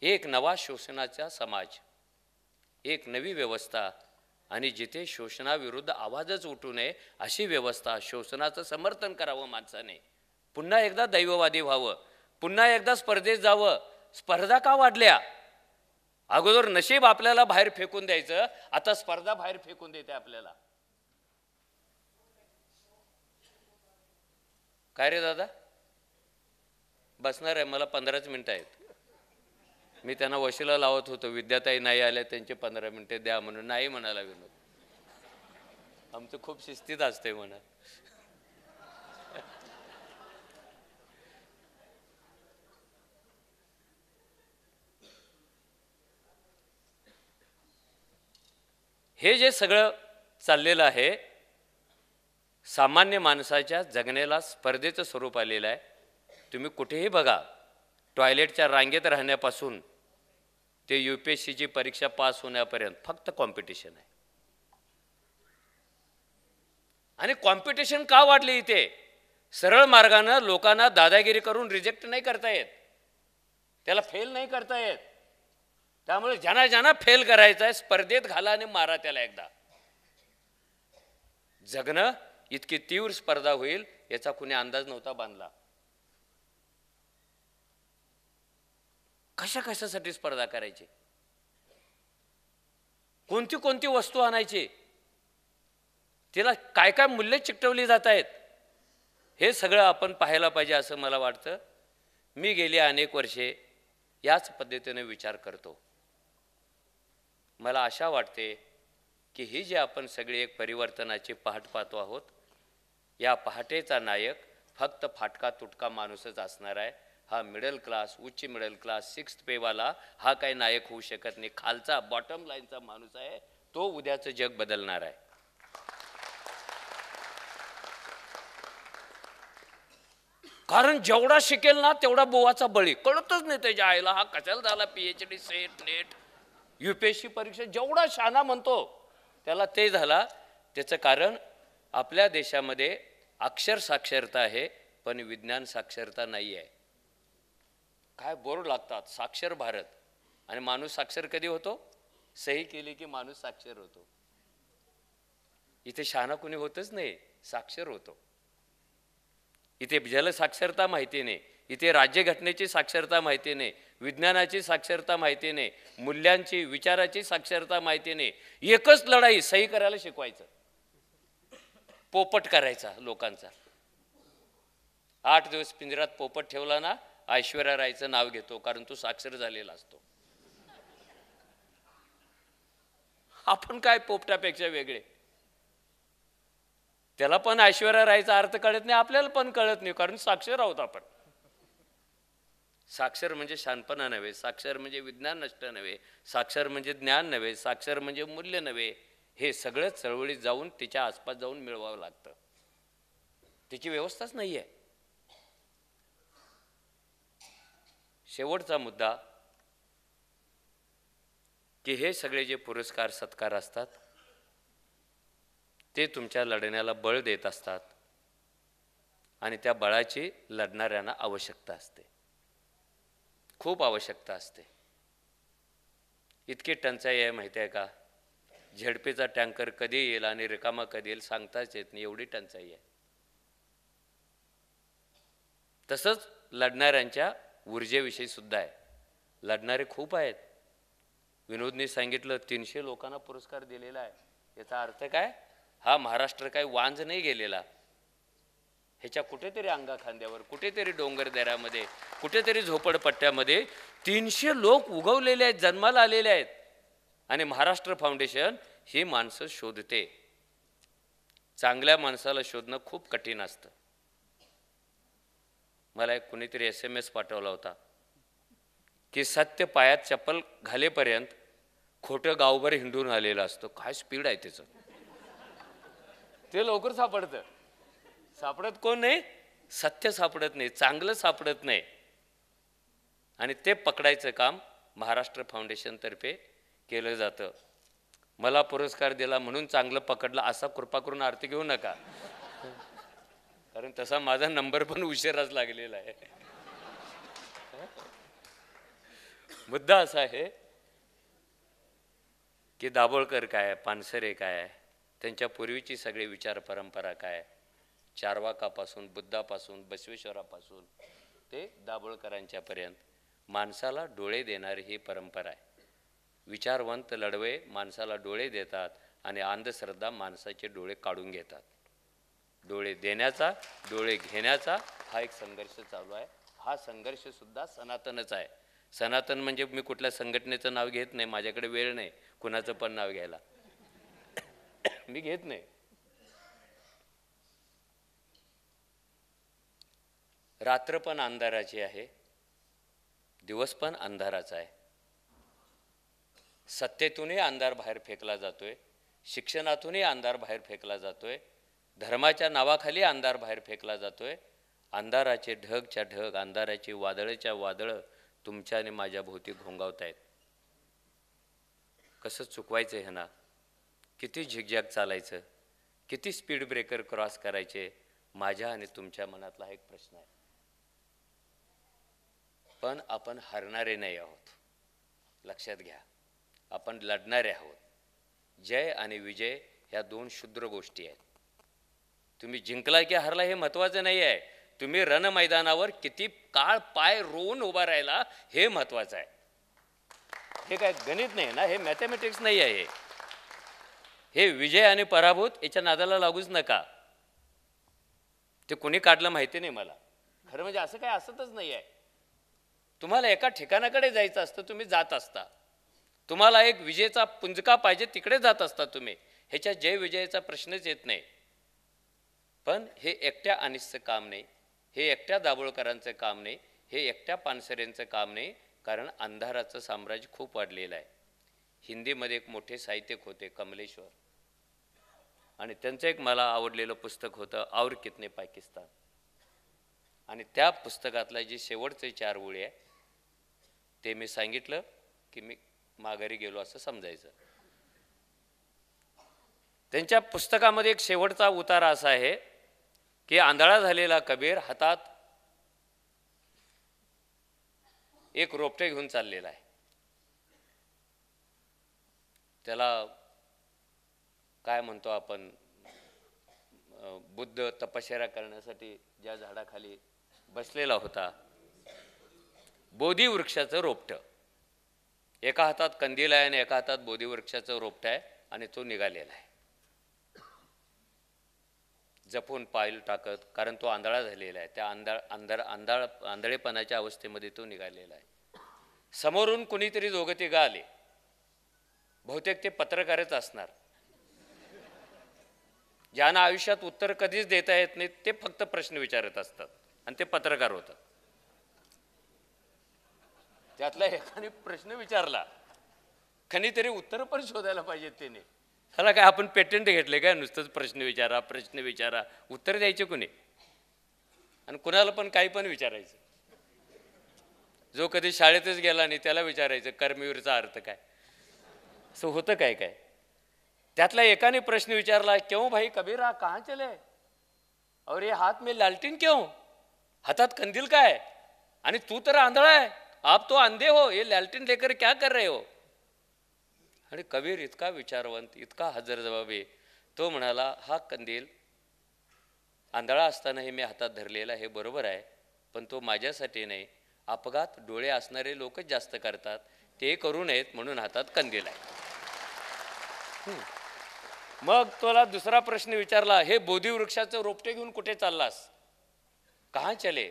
एक नवा शोषणाचा समाज एक नवी व्यवस्था आणि जिथे शोषणाविरुद्ध आवाजच उठू नये अशी व्यवस्था शोषणाचं समर्थन करावं माणसाने. पुन्हा एकदा दैववादी व्हावं. पुन्हा एकदा स्पर्धेत जावं. स्पर्धा का वाढल्या? अगोदर नशीब आपल्याला बाहेर फेकून द्यायचं. आता स्पर्धा बाहेर फेकून देते आपल्याला. काय रे दादा? बसणार आहे मला पंधराच मिनिटं आहेत. मी त्यांना वशिला लावत होतो विद्याताई नाही आल्या त्यांचे पंधरा मिनिटे द्या म्हणून. नाही म्हणाला विनोद. आमचं खूप शिस्तीत असते म्हणा. हे जे सगळं चाललेलं आहे सामान्य माणसाच्या जगण्याला स्पर्धेचं स्वरूप आलेलं आहे. तुम्ही कुठेही बघा टॉयलेटच्या रांगेत राहण्यापासून ते यू पी एस सीची परीक्षा पास होण्यापर्यंत फक्त कॉम्पिटिशन आहे. आणि कॉम्पिटिशन का वाढली इथे? सरळ मार्गानं लोकांना दादागिरी करून रिजेक्ट नाही करता येत. त्याला फेल नाही करता येत. त्यामुळे ज्यांना ज्यांना फेल करायचं आहे स्पर्धेत घाला आणि मारा त्याला एकदा. जगणं इतकी तीव्र स्पर्धा होईल याचा कुणी अंदाज नव्हता बांधला. कशा कशासाठी स्पर्धा करायची? कोणती कोणती वस्तू आणायची? तिला काय काय मूल्य चिकटवली जात आहेत? हे सगळं आपण पाहायला पाहिजे असं मला वाटतं. मी गेली अनेक वर्षे याच पद्धतीने विचार करतो. मला आशा वाटते की ही जी आपण सगळी एक परिवर्तनाची पहाट पाहतो आहोत या पहाटेचा नायक फक्त फाटका तुटका माणूसच असणार आहे. हा मिडल क्लास उच्च मिडल क्लास सिक्स्थ पेवाला हा काही नायक होऊ शकत नाही. खालचा बॉटम लाईनचा माणूस आहे तो उद्याचं जग बदलणार आहे. कारण जेवढा शिकेल ना तेवढा बोवाचा बळी. कळतच नाही त्याच्या आईला हा कशाला झाला PH D SET NET UPSC परीक्षा जेवढा शाना म्हणतो त्याला ते झाला. त्याचं कारण आपल्या देशामध्ये अक्षर साक्षरता आहे पण विज्ञान साक्षरता नाही आहे काय बोर्ड लागतात? साक्षर भारत. आणि माणूस साक्षर कधी होतो? सही केली की माणूस साक्षर होतो. इथे शहाणा कुणी होतच नाही साक्षर होतो. इथे जलसाक्षरता माहिती नाही. इथे राज्यघटनेची साक्षरता माहिती नाही. विज्ञानाची साक्षरता माहिती नाही. मूल्यांची विचाराची साक्षरता माहिती नाही. एकच लढाई सही करायला शिकवायचं. पोपट करायचा लोकांचा. आठ दिवस पिंजऱ्यात पोपट ठेवला ना ऐश्वर्या रायचं नाव घेतो कारण तो साक्षर झालेला असतो. आपण काय पोपटापेक्षा वेगळे? त्याला पण ऐश्वर्या रायचा अर्थ कळत नाही आपल्याला पण कळत नाही कारण साक्षर आहोत आपण. साक्षर म्हणजे शानपणा नव्हे साक्षर म्हणजे विज्ञान नष्ट नव्हे साक्षर म्हणजे ज्ञान नव्हे साक्षर म्हणजे मूल्य नव्हे हे सगळं चळवळीत जाऊन तिच्या आसपास जाऊन मिळवावं लागतं. तिची व्यवस्थाच नाही आहे शेवटचा मुद्दा की हे सगळे जे पुरस्कार सत्कार असतात ते तुमच्या लढण्याला बळ देत असतात आणि त्या बळाची लढणाऱ्यांना आवश्यकता असते. खूप आवश्यकता असते. इतकी टंचाई आहे माहिती आहे का? झेडपीचा टँकर कधी येईल आणि रिकामा कधी येईल सांगताच येत नाही एवढी टंचाई आहे. तसंच लढणाऱ्यांच्या ऊर्जेविषयी सुद्धा आहे. लढणारे खूप आहेत. विनोदने सांगितलं तीनशे लोकांना पुरस्कार दिलेला आहे. याचा अर्थ काय? हा महाराष्ट्र काय वांज नाही गेलेला. ह्याच्या कुठेतरी अंगा खांद्यावर कुठेतरी डोंगर दऱ्यामध्ये कुठेतरी झोपडपट्ट्यामध्ये तीनशे लोक उगवलेले आहेत जन्माला आलेले आहेत. आणि महाराष्ट्र फाउंडेशन ही माणसं शोधते. चांगल्या माणसाला शोधणं खूप कठीण असतं. मला एक कुणीतरी एस एम एस पाठवला होता. की सत्य पायात चप्पल घालेपर्यंत खोटं गावभर हिंडून आलेलं असतं. काय स्पीड आहे त्याचं? ते लवकर सापडतं. सापडत कोण नाही? सत्य सापडत नाही. चांगलं सापडत नाही. आणि ते पकडायचं काम महाराष्ट्र फाउंडेशनतर्फे केलं जातं. मला पुरस्कार दिला म्हणून चांगलं पकडलं. असा कृपा करून आरती घेऊ नका. कारण तसा माझा नंबर पण उशिराच लागलेला आहे. मुद्दा असा आहे की दाभोळकर काय पानसरे काय त्यांच्या पूर्वीची सगळी विचार परंपरा काय चारवाकापासून बुद्धापासून बसवेश्वरापासून ते दाभोळकरांच्यापर्यंत माणसाला डोळे देणारी ही परंपरा आहे. विचारवंत लढवे माणसाला डोळे देतात आणि अंधश्रद्धा माणसाचे डोळे काढून घेतात. डोळे देण्याचा डोळे घेण्याचा हा एक संघर्ष चालू आहे. हा संघर्ष सुद्धा सनातनच आहे. सनातन म्हणजे मी कुठल्या संघटनेचं नाव घेत नाही माझ्याकडे वेळ नाही कुणाचं पण नाव घ्यायला. मी घेत नाही. रात्र पण अंधाराची आहे दिवस पण अंधाराचा आहे. सत्तेतूनही अंधार बाहेर फेकला जातोय शिक्षणातूनही अंधार बाहेर फेकला जातोय धर्माच्या नावाखाली अंधार बाहेर फेकला जातोय. अंधाराचे ढगच्या ढग अंधाराची वादळच्या वादळं तुमच्या आणि माझ्या भोवती घोंगावत आहेत कसं चुकवायचं हे ना? किती झिगझॅग चालायचं? किती स्पीड ब्रेकर क्रॉस करायचे? माझ्या आणि तुमच्या मनातला एक प्रश्न आहे. पण आपण हरणारे नाही आहोत. लक्षात घ्या. आपण लढणारे आहोत. जय आणि विजय ह्या दोन शुद्र गोष्टी आहेत. तुम्ही जिंकला की हरला हे महत्त्वाचं नाही आहे. तुम्ही रण मैदानावर किती काळ पाय रोवून उभा राहिला हे महत्त्वाचं आहे. हे काय गणित नाही ना हे मॅथमॅटिक्स नाही आहे हे. हे विजय आणि पराभूत याच्या नादाला लागूच नका. ते कोणी काढलं माहिती नाही मला. खरं म्हणजे असं काय असतच नाही आहे. तुम्हाला एका ठिकाणाकडे जायचं असतं तुम्ही जात असता. तुम्हाला एक विजेचा पुंजका पाहिजे तिकडे जात असता तुम्ही. ह्याच्या जय विजयाचा प्रश्नच येत नाही. पण हे एकट्या अनिसचं काम नाही. हे एकट्या दाभोळकरांचं काम नाही. हे एकट्या पानसरेंचं काम नाही कारण अंधाराचं साम्राज्य खूप वाढलेलं आहे. हिंदीमध्ये एक मोठे साहित्यिक होते कमलेश्वर. आणि त्यांचं एक मला आवडलेलं पुस्तक होतं और कितने पाकिस्तान. आणि त्या पुस्तकातला जे शेवटचे चार ओळी आहे ते मी सांगितलं की मी माघारी गेलो असं समजायचं. त्यांच्या पुस्तकामध्ये एक शेवटचा उतारा असा आहे की आंधळा झालेला कबीर हातात एक रोपटे घेऊन चाललेला आहे. त्याला काय म्हणतो आपण बुद्ध तपश्चर्या करण्यासाठी ज्या झाडाखाली बसलेला होता बोधी वृक्षाचं रोपटं. एका हातात कंदील आहे आणि एका हातात बोधी वृक्षाचं रोपटं आहे आणि तो निघालेला आहे. जपून पायल टाकत कारण तो आंधळा झालेला आहे. त्या आंधळ आंधळ आंधळ आंधळेपणाच्या अवस्थेमध्ये तो निघालेला आहे. समोरून कुणीतरी दोघं तिघं आले बहुतेक ते पत्रकारच असणार. ज्यांना आयुष्यात उत्तर कधीच देता येत नाही ते फक्त प्रश्न विचारत असतात आणि ते पत्रकार होतात. त्यातला एकाने प्रश्न विचारला खनी तरी उत्तर पण शोधायला पाहिजेत त्याने. ह्याला काय आपण पेटंट घेतले काय? नुसतंच प्रश्न विचारा प्रश्न विचारा. उत्तर द्यायचे कुणी? आणि कुणाला पण काही पण विचारायचं. जो कधी शाळेतच गेला नाही त्याला विचारायचं कर्मवीरचा अर्थ काय? असं होतं काय काय? त्यातला एकाने प्रश्न विचारला क्यों भाई कबीरा कहाँ चले? और ये हात में लालटीन क्यों? हातात कंदील काय? आणि तू तर आंधळा आहे. आप तो अंधे हो. ये लालटीन लेकर क्या कर रहे हो? आणि कबीर इतका विचारवंत इतका हजर जबाबी. तो म्हणाला हा कंदील आंधळा असतानाही मी हातात धरलेला हे बरोबर आहे पण तो माझ्यासाठी नाही. अपघात डोळे असणारे लोकच जास्त करतात. ते करू नयेत म्हणून हातात कंदील आहे. हम्म. मग तुला दुसरा प्रश्न विचारला हे बोधी वृक्षाचं रोपटे घेऊन कुठे चाललास? कहा चले?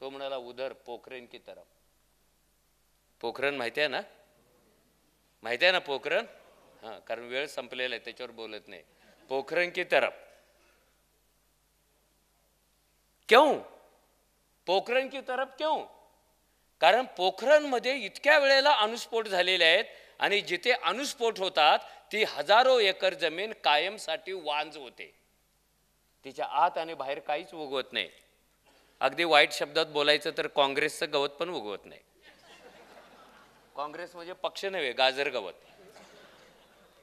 तो म्हणाला उधर पोखरेन की तरफ. पोखरण माहिती आहे ना? माहिती आहे ना पोखरण? हां कारण वेळ संपलेला आहे त्याच्यावर बोलत नाही. पोखरण की तरफ क्यों? पोखरण की तरफ क्यों? कारण पोखरणमध्ये इतक्या वेळेला अणुस्फोट झालेले आहेत आणि जिथे अणुस्फोट होतात ती हजारो एकर जमीन कायमसाठी वांज होते. तिच्या आत आणि बाहेर काहीच उगवत नाही. अगदी वाईट शब्दात बोलायचं तर काँग्रेसचं गवत पण उगवत नाही. काँग्रेस म्हणजे पक्ष नव्हे गाजर गवत.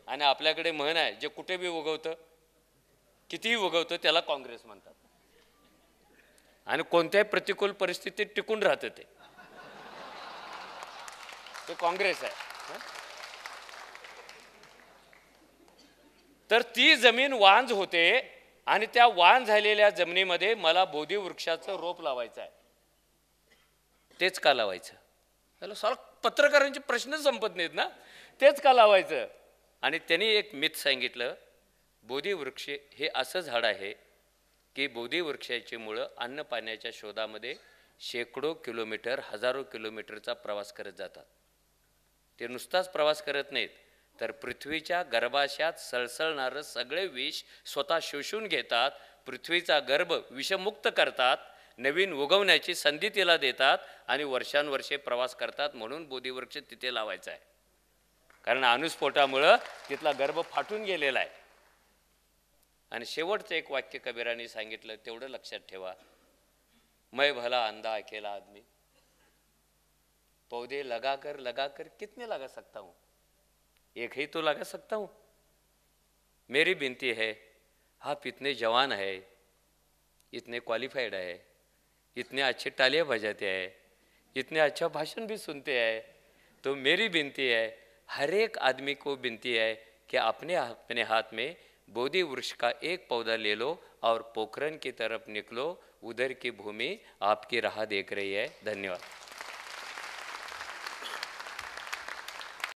आणि आपल्याकडे म्हण आहे जे कुठे बी उगवतं कितीही उगवतं त्याला काँग्रेस म्हणतात. आणि कोणत्याही प्रतिकूल परिस्थितीत टिकून राहतं ते. ते काँग्रेस आहे. तर ती जमीन वांज होते आणि त्या वांज झालेल्या जमिनीमध्ये मला बोधी वृक्षाचं रोप लावायचं आहे. तेच का लावायचं? त्याला सारखं पत्रकारांचे प्रश्न संपत नाहीत ना? तेच का लावायचं? आणि त्यांनी एक मिथ सांगितलं बोधी वृक्ष हे असं झाड आहे की बोधी वृक्षाची मुळं अन्न पाण्याच्या शोधामध्ये शेकडो किलोमीटर हजारो किलोमीटरचा प्रवास करत जातात. ते नुसताच प्रवास करत नाहीत तर पृथ्वीच्या गर्भाशयात सळसळणारं सगळे विष स्वतः शोषून घेतात पृथ्वीचा गर्भ विषमुक्त करतात नवीन उगवण्याची संधी तिला देतात आणि वर्षानुवर्षे प्रवास करतात म्हणून बोधीवृक्ष तिथे लावायचा आहे. कारण अणुस्फोटामुळं तिथला गर्भ फाटून गेलेला आहे. आणि शेवटचं एक वाक्य कबीराने सांगितलं तेवढं लक्षात ठेवा. मै भला अंधा अकेला आदमी. पौधे लगाकर लगाकर कितने लगा सकता हूँ? एक ही तो लगा सकता हूँ? मेरी विनती है आप इतने जवान है इतने क्वालिफाइड है। इतने अच्छे टाले बजाते हैं, इतने अच्छा भाषण भी सुनते हैं। तो मेरी विनती है, हर एक आदमी को विनती है कि अपने अपने हाथ में बोधि वृक्ष का एक पौधा ले लो और पोखरन की तरफ़ निकलो, उधर की भूमि आपकी राह देख रही है। धन्यवाद।